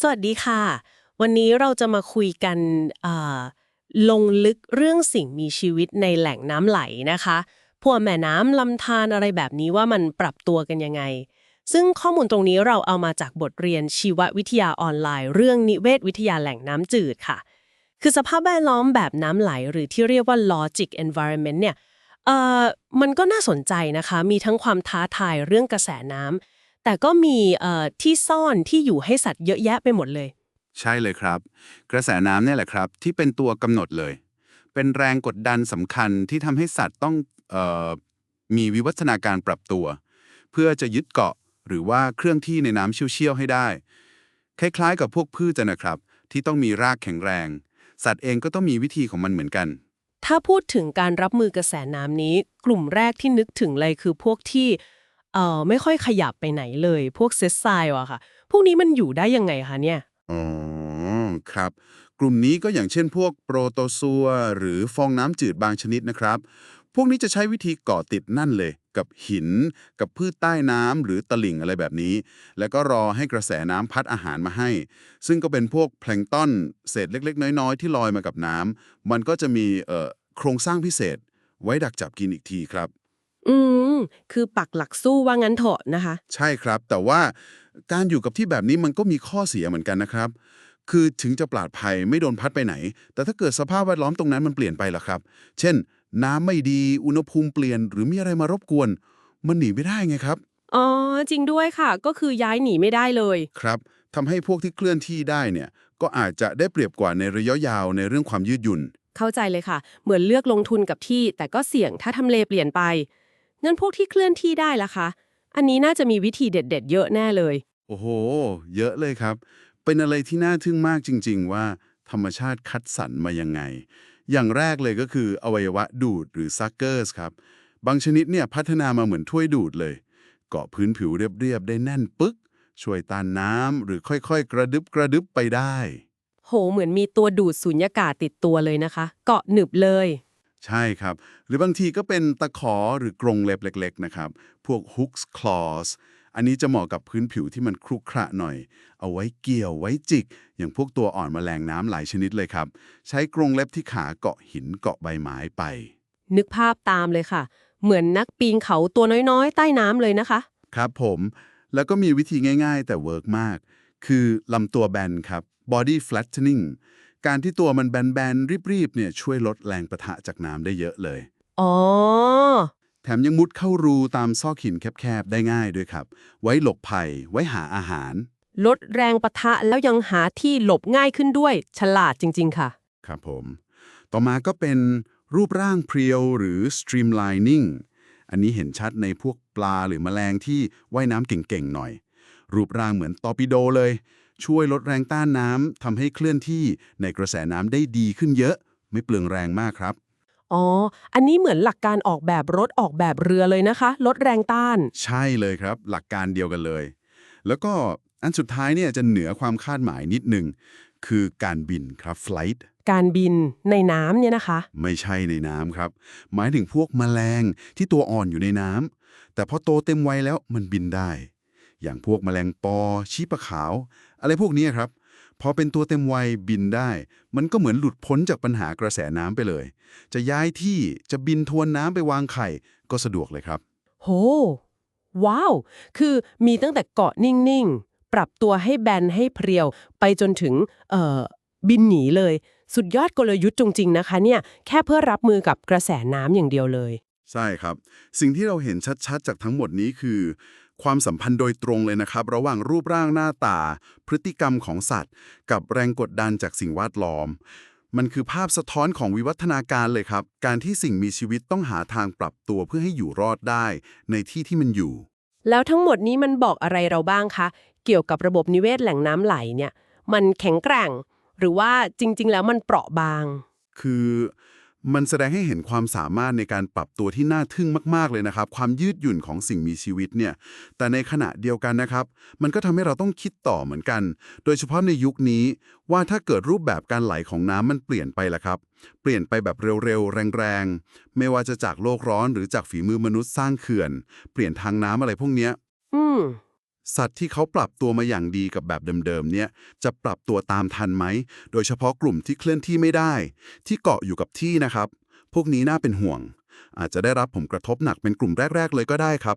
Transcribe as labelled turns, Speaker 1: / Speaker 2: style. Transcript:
Speaker 1: สวัสดีค่ะ วันนี้เราจะมาคุยกันลงลึกเรื่องสิ่งมีชีวิตในแหล่งน้ำไหลนะคะ พวกแม่น้ำลำธารอะไรแบบนี้ว่ามันปรับตัวกันยังไง ซึ่งข้อมูลตรงนี้เราเอามาจากบทเรียนชีววิทยาออนไลน์ เรื่องนิเวศวิทยาแหล่งน้ำจืดค่ะ คือสภาพแวดล้อมแบบน้ำไหล หรือที่เรียกว่า logic environment เนี่ยเอ่อมันก็น่าสนใจนะคะ มีทั้งความท้าทายเรื่องกระแสน้ำ แต่ก็มีเอ่อที่ซ่อนที่อยู่ให้สัตว์เยอะแยะไปหมดเลย
Speaker 2: ใช่เลยครับ กระแสน้ำเนี่ยแหละครับ ที่เป็นตัวกำหนดเลย เป็นแรงกดดันสำคัญที่ทำให้สัตว์ต้องเออมีวิวัฒนาการปรับตัว เพื่อจะยึดเกาะหรือว่าเครื่องที่ในน้ำเชี่ยวๆให้ได้ คล้ายๆ กับพวกพืชจะนะครับ ที่ต้องมีรากแข็งแรง สัตว์เองก็ต้องมีวิธีของมันเหมือนกัน
Speaker 1: ถ้าพูดถึงการรับมือกระแสน้ำนี้ กลุ่มแรกที่นึกถึงเลยคือพวกที่ เอ่อไม่ค่อยขยับไปไหนเลย พวกเซสไซล์อะค่ะ พวกนี้มันอยู่ได้ยังไงคะเนี่ย
Speaker 2: อ๋อ ครับ กลุ่มนี้ก็อย่างเช่นพวกโปรโตซัวหรือฟองน้ำจืดบางชนิดนะครับ พวกนี้จะใช้วิธีเกาะติดนั่นเลย กับหิน กับพืชใต้น้ำหรือตลิ่งอะไรแบบนี้ แล้วก็รอให้กระแสน้ำพัดอาหารมาให้ ซึ่งก็เป็นพวกแพลงก์ต้นเศษเล็ก ๆ น้อยๆ ที่ลอยมากับน้ำมันก็จะมีเอ่อโครงสร้างพิเศษ ไว้ดักจับกินอีกทีครับ
Speaker 1: อืม คือปักหลักสู้ว่างั้นเถอะนะคะ
Speaker 2: ใช่ครับ แต่ว่าการอยู่กับที่แบบนี้มันก็มีข้อเสียเหมือนกันนะครับ คือถึงจะปลอดภัยไม่โดนพัดไปไหน แต่ถ้าเกิดสภาพแวดล้อมตรงนั้นมันเปลี่ยนไปล่ะครับ เช่น น้ำไม่ดีอุณหภูมิเปลี่ยน หรือมีอะไรมารบกวน มันหนีไม่ได้ไงครับ
Speaker 1: อ๋อจริงด้วยค่ะ ก็คือย้ายหนีไม่ได้เลย
Speaker 2: ครับทำให้พวกที่เคลื่อนที่ได้เนี่ยก็อาจจะได้เปรียบกว่าในระยะยาวในเรื่องความยืดหยุ่น
Speaker 1: เข้าใจเลยค่ะ เหมือนเลือกลงทุนกับที่ แต่ก็เสี่ยงถ้าทำเลเปลี่ยนไป งั้นพวกที่เคลื่อนที่ได้ล่ะคะ อันนี้น่าจะมีวิธีเด็ด ๆ เยอะแน่เลย
Speaker 2: โอ้โห เยอะเลยครับ เป็นอะไรที่น่าทึ่งมากจริง ๆ ว่าธรรมชาติคัดสรรมายังไง อย่างแรกเลยก็คืออวัยวะดูดหรือซักเกอร์สครับ บางชนิดเนี่ยพัฒนามาเหมือนถ้วยดูดเลย เกาะพื้นผิวเรียบ ๆ ได้แน่นปึ๊ก ช่วยต้านน้ำหรือค่อยๆ กระดึบกระดึบไปได้
Speaker 1: โห เหมือนมีตัวดูดสุญญากาศติดตัวเลยนะคะ เกาะหนึบเลย
Speaker 2: ใช่ครับ หรือบางทีก็เป็นตะขอหรือกรงเล็บเล็ก ๆ นะครับ พวก hooks claws อันนี้จะเหมาะกับพื้นผิวที่มันครุขระหน่อย เอาไว้เกี่ยวไว้จิก อย่างพวกตัวอ่อนแมลงน้ำหลายชนิดเลยครับ ใช้กรงเล็บที่ขาเกาะหินเกาะใบไม้ไป
Speaker 1: นึกภาพตามเลยค่ะ เหมือนนักปีนเขาตัวน้อยๆ ใต้น้ำเลยนะคะ
Speaker 2: ครับผม แล้วก็มีวิธีง่ายๆ แต่เวิร์กมาก คือลำตัวแบนครับ body flattening การที่ตัวมันแบนๆรีบๆเนี่ยช่วยลดแรงประทะจากน้ำได้เยอะเลย
Speaker 1: อ๋อ
Speaker 2: แถมยังมุดเข้ารูตามซอกหินแคบๆ ได้ง่ายด้วยครับ ไว้หลบภัย ไว้หาอาหาร
Speaker 1: ลดแรงปะทะแล้วยังหาที่หลบง่ายขึ้นด้วย ฉลาดจริง ๆ ค่ะ
Speaker 2: ครับผม ต่อมาก็เป็นรูปร่างเพรียวหรือ streamlining อันนี้เห็นชัดในพวกปลาหรือแมลงที่ว่ายน้ำเก่งๆ หน่อย รูปร่างเหมือนตอร์ปิโดเลย ช่วยลดแรงต้านน้ำทำให้เคลื่อนที่ในกระแสน้ำได้ดีขึ้นเยอะ ไม่เปลืองแรงมากครับ
Speaker 1: อ๋อ อันนี้เหมือนหลักการออกแบบรถออกแบบเรือเลยนะคะ ลดแรงต้าน
Speaker 2: ใช่เลยครับ หลักการเดียวกันเลย แล้วก็อันสุดท้ายเนี่ยจะเหนือความคาดหมายนิดหนึ่งคือการบินครับ flight
Speaker 1: การบินในน้ำเนี่ยนะคะ
Speaker 2: ไม่ใช่ในน้ำครับ หมายถึงพวกแมลงที่ตัวอ่อนอยู่ในน้ำแต่พอโตเต็มวัยแล้วมันบินได้ อย่างพวกแมลงปอ ชีปะขาว อะไรพวกนี้ครับ พอเป็นตัวเต็มวัยบินได้ มันก็เหมือนหลุดพ้นจากปัญหากระแสน้ำไปเลย จะย้ายที่จะบินทวนน้ำไปวางไข่ก็สะดวกเลยครับ
Speaker 1: โห ว้าว คือมีตั้งแต่เกาะนิ่ง ๆ ปรับตัวให้แบนให้เพรียว ไปจนถึงเอ่อบินหนีเลย สุดยอดกลยุทธ์จริง ๆ นะคะเนี่ย แค่เพื่อรับมือกับกระแสน้ำอย่างเดียวเลย
Speaker 2: ใช่ครับ สิ่งที่เราเห็นชัดๆ จากทั้งหมดนี้คือ ความสัมพันธ์โดยตรงเลยนะครับ ระหว่างรูปร่างหน้าตา พฤติกรรมของสัตว์ กับแรงกดดันจากสิ่งแวดล้อม มันคือภาพสะท้อนของวิวัฒนาการเลยครับ การที่สิ่งมีชีวิตต้องหาทางปรับตัวเพื่อให้อยู่รอดได้ ในที่ที่มันอยู่
Speaker 1: แล้วทั้งหมดนี้มันบอกอะไรเราบ้างคะ เกี่ยวกับระบบนิเวศแหล่งน้ำไหลเนี่ย มันแข็งแกร่ง หรือว่าจริง ๆ แล้วมันเปราะบาง
Speaker 2: คือ มันแสดงให้เห็นความสามารถในการปรับตัวที่น่าทึ่งมากๆเลยนะครับ ความยืดหยุ่นของสิ่งมีชีวิตเนี่ย แต่ในขณะเดียวกันนะครับ มันก็ทำให้เราต้องคิดต่อเหมือนกัน โดยเฉพาะในยุคนี้ว่าถ้าเกิดรูปแบบการไหลของน้ำมันเปลี่ยนไปล่ะครับ เปลี่ยนไปแบบเร็วๆ แรงๆ ไม่ว่าจะจากโลกร้อนหรือจากฝีมือมนุษย์สร้างเขื่อน เปลี่ยนทางน้ำอะไรพวกเนี้ย
Speaker 1: อืม
Speaker 2: สัตว์ที่เขาปรับตัวมาอย่างดีกับแบบเดิมๆเนี่ยจะปรับตัวตามทันไหม โดยเฉพาะกลุ่มที่เคลื่อนที่ไม่ได้ ที่เกาะอยู่กับที่นะครับ พวกนี้น่าเป็นห่วง อาจจะได้รับผลกระทบหนักเป็นกลุ่มแรก ๆ เลยก็ได้ครับ